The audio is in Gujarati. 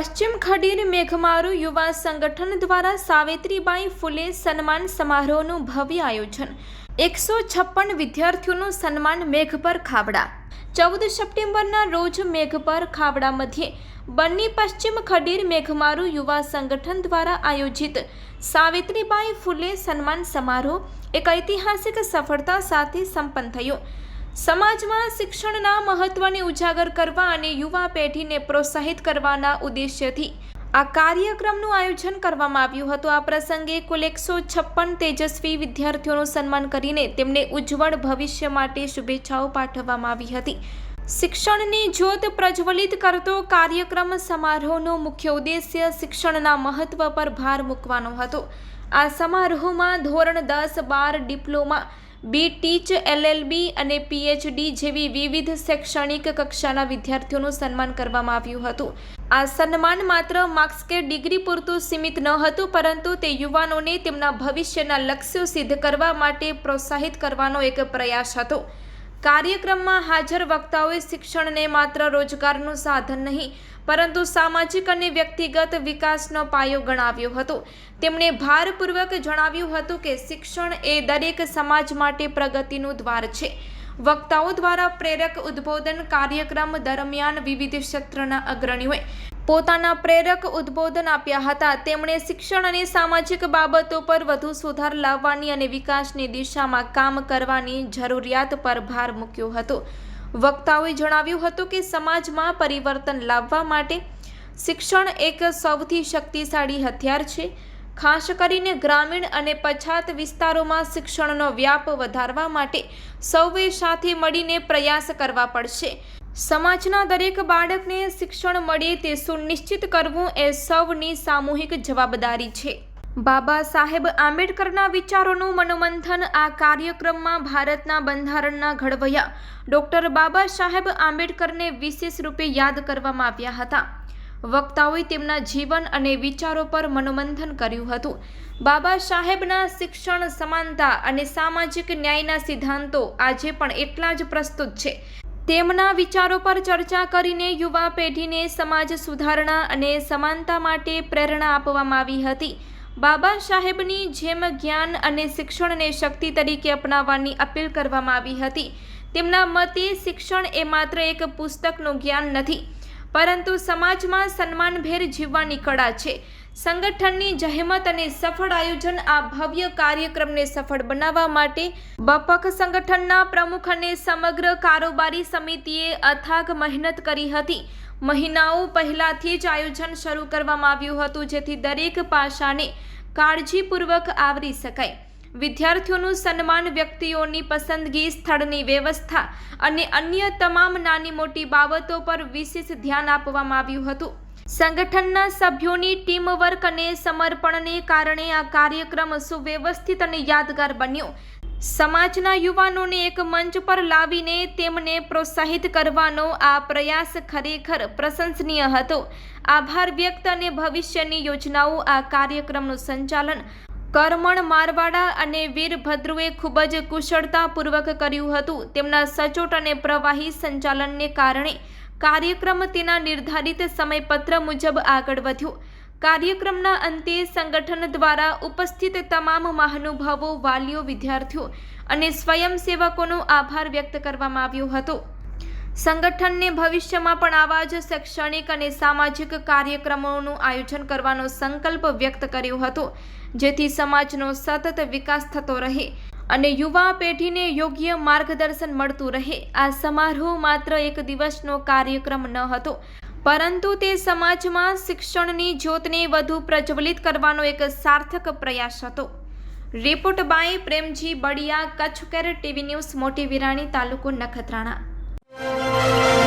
પશ્ચિમ ખડીર મેઘમારું યુવા સંગઠન દ્વારા સાવિત્રીબાઈ ફૂલે સન્માન સમારોહનું ભવ્ય આયોજન. એકસો છપ્પન વિદ્યાર્થીઓનું સન્માન મેઘપર ખાવડા ચૌદ સપ્ટેમ્બરના રોજ મેઘપર ખાવડા મધ્યે બન્ની પશ્ચિમ ખડીર મેઘમારું યુવા સંગઠન દ્વારા આયોજિત સાવિત્રીબાઈ ફૂલે સન્માન સમારોહ એક ઐતિહાસિક સફળતા સાથે સંપન્ન થયો. સમાજમાં શિક્ષણના મહત્વને ઉજાગર કરવા અને યુવા પેઢીને પ્રોત્સાહિત કરવાના ઉદ્દેશ્યથી આ કાર્યક્રમનું આયોજન કરવામાં આવ્યું હતું. આ પ્રસંગે કુલ એકસો છપ્પન તેજસ્વી વિદ્યાર્થીઓનું સન્માન કરીને તેમને ઉજ્જવળ ભવિષ્ય માટે શુભેચ્છાઓ પાઠવવામાં આવી હતી. શિક્ષણની જ્યોત પ્રજ્વલિત કરતો કાર્યક્રમ સમારોહનો મુખ્ય ઉદ્દેશ્ય શિક્ષણના મહત્વ પર ભાર મૂકવાનો હતો. આ સમારોહમાં ધોરણ દસ બાર ડિપ્લોમા બી ટીચ, એલએલબી અને પીએચડી જેવી વિવિધ શૈક્ષણિક કક્ષાના વિદ્યાર્થીઓનું સન્માન કરવામાં આવ્યું હતું. આ સન્માન માત્ર માર્ક્સ કે ડિગ્રી પૂરતું સીમિત ન હતું, પરંતુ તે યુવાનોને તેમના ભવિષ્યના લક્ષ્યો સિદ્ધ કરવા માટે પ્રોત્સાહિત કરવાનો એક પ્રયાસ હતો. કાર્યક્રમમાં હાજર વક્તાઓએ શિક્ષણને માત્ર રોજગારનું સાધન નહીં, પરંતુ સામાજિક અને વ્યક્તિગત વિકાસનો પાયો ગણાવ્યો હતો. તેમણે ભારપૂર્વક જણાવ્યું હતું કે શિક્ષણ એ દરેક સમાજ માટે પ્રગતિનું દ્વાર છે. વક્તાઓ દ્વારા પ્રેરક ઉદ્બોધન કાર્યક્રમ દરમિયાન વિવિધ ક્ષેત્રના અગ્રણીઓએ પોતાના પ્રેરક ઉદ્બોધન આપ્યા હતા. તેમણે શિક્ષણ અને સામાજિક બાબતો પર વધુ સુધાર લાવવાની અને વિકાસની દિશામાં કામ કરવાની જરૂરિયાત પર ભાર મૂક્યો હતો. વક્તાઓએ જણાવ્યું હતું કે સમાજમાં પરિવર્તન લાવવા માટે શિક્ષણ એક સૌથી શક્તિશાળી હથિયાર છે. ખાસ કરીને ગ્રામીણ અને પછાત વિસ્તારોમાં શિક્ષણનો વ્યાપ વધારવા માટે સૌએ સાથે મળીને પ્રયાસ કરવા પડશે. સમાજના દરેક બાળકને શિક્ષણ મળે તે સુનિશ્ચિત કરવું એ સૌની સામૂહિક જવાબદારી છે. બાબા સાહેબ આંબેડકરના વિચારોનું મનોમંથન આ કાર્યક્રમમાં ભારતના બંધારણના ઘડવૈયા ડૉક્ટર બાબા સાહેબ આંબેડકરને વિશેષ રૂપે યાદ કરવામાં આવ્યા હતા. વક્તાઓએ તેમના જીવન અને વિચારો પર મનોમંથન કર્યું હતું. બાબા સાહેબના શિક્ષણ સમાનતા અને સામાજિક ન્યાયના સિદ્ધાંતો આજે પણ એટલા જ પ્રસ્તુત છે. તેમના વિચારો પર ચર્ચા કરીને યુવા પેઢીને સમાજ સુધારણા અને સમાનતા માટે પ્રેરણા આપવામાં આવી હતી. બાબા સાહેબની જેમ જ્ઞાન અને શિક્ષણને શક્તિ તરીકે અપનાવવાની અપીલ કરવામાં આવી હતી. તેમના મતે શિક્ષણ એ માત્ર એક પુસ્તકનું જ્ઞાન નથી, પરંતુ સમાજમાં સન્માનભેર જીવવાની કળા છે. સંગઠનની જહેમત અને સફળ આયોજન આ ભવ્ય કાર્યક્રમને સફળ બનાવવા માટે બપક સંગઠનના પ્રમુખ અને સમગ્ર કારોબારી સમિતિએ અથાગ મહેનત કરી હતી. મહિનાઓ પહેલાથી જ આયોજન શરૂ કરવામાં આવ્યું હતું જેથી દરેક પાસાને કાળજીપૂર્વક આવરી શકાય. વિદ્યાર્થીઓનું સન્માન વ્યક્તિઓની પસંદગી સ્થળની વ્યવસ્થા અને અન્ય તમામ નાની મોટી બાબતો પર વિશેષ ધ્યાન આપવામાં આવ્યું હતું. સંગઠનના સભ્યોની ટીમવર્ક અને સમર્પણને કારણે આ કાર્યક્રમ સુવ્યવસ્થિત અને યાદગાર બન્યો. સમાજના યુવાનોને એક મંચ પર લાવીને તેમને પ્રોત્સાહિત કરવાનો આ પ્રયાસ ખરેખર પ્રશંસનીય હતો. આભાર વ્યક્ત અને ભવિષ્યની યોજનાઓ આ કાર્યક્રમનું સંચાલન કરમણ મારવાડા અને વીરભદ્રુએ ખૂબ જ કુશળતાપૂર્વક કર્યું હતું. તેમના સચોટ અને પ્રવાહી સંચાલનને કારણે કાર્યક્રમ તેના નિર્ધારિત સમયપત્ર મુજબ આગળ વધ્યો. કાર્યક્રમના અંતે સંગઠન દ્વારા ઉપસ્થિત તમામ મહાનુભાવો, વાલીઓ, વિદ્યાર્થીઓ અને સ્વયંસેવકોનો આભાર વ્યક્ત કરવામાં આવ્યો હતો. સંગઠનને ભવિષ્યમાં પણ આવા જ શૈક્ષણિક અને સામાજિક કાર્યક્રમોનું આયોજન કરવાનો સંકલ્પ વ્યક્ત કર્યો હતો, જેથી સમાજનો સતત વિકાસ થતો રહે અને યુવા પેઢીને યોગ્ય માર્ગદર્શન મળતું રહે. આ સમારોહ માત્ર એક દિવસનો કાર્યક્રમ ન હતો, પરંતુ તે સમાજમાં શિક્ષણની જ્યોતને વધુ પ્રજ્વલિત કરવાનો એક સાર્થક પ્રયાસ હતો. Report by Premji Badiya, Kutch care TV news, Moti Virani તાલુકો નખત્રાણા. Música